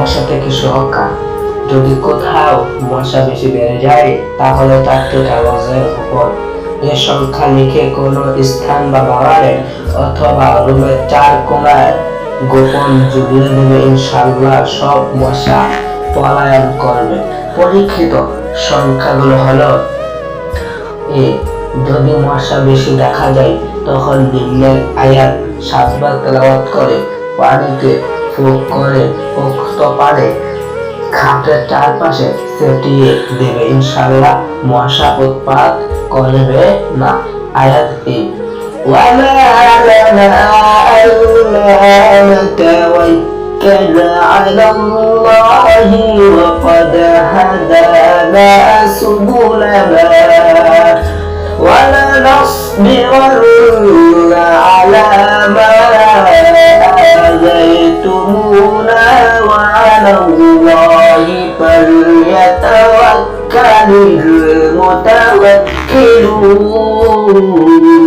মশা থেকে সুরক্ষা। যদি কোথাও মশা বেশি বেড়ে যায়, তাহলে চারটি কাগজের উপর। এ সংখ্যা লিখে কোনো স্থান বা বাগানে অথবা রুমের চার কোনায় গোপন ঝুলিয়ে দেবে ইনশাল্লাহ সব মশা পলায়ন করবে। পরীক্ষিত সংখ্যাগুলো হলো এ, যদি মশা বেশি দেখা যায়, তখন নিম্নের আয়াত সাতবার তেলাওয়াত করে, পানিতে ফুক করে উক্ত পারে খাটের চারপাশে সেটিয়ে দেবে ইনশাল্লাহ মশা উৎপাত করবে না আয়াত এই وما لنا ألا نتوكل على الله وقد هدانا سبلنا ولنصبرن وعلى الله فليتوكل المتوكلون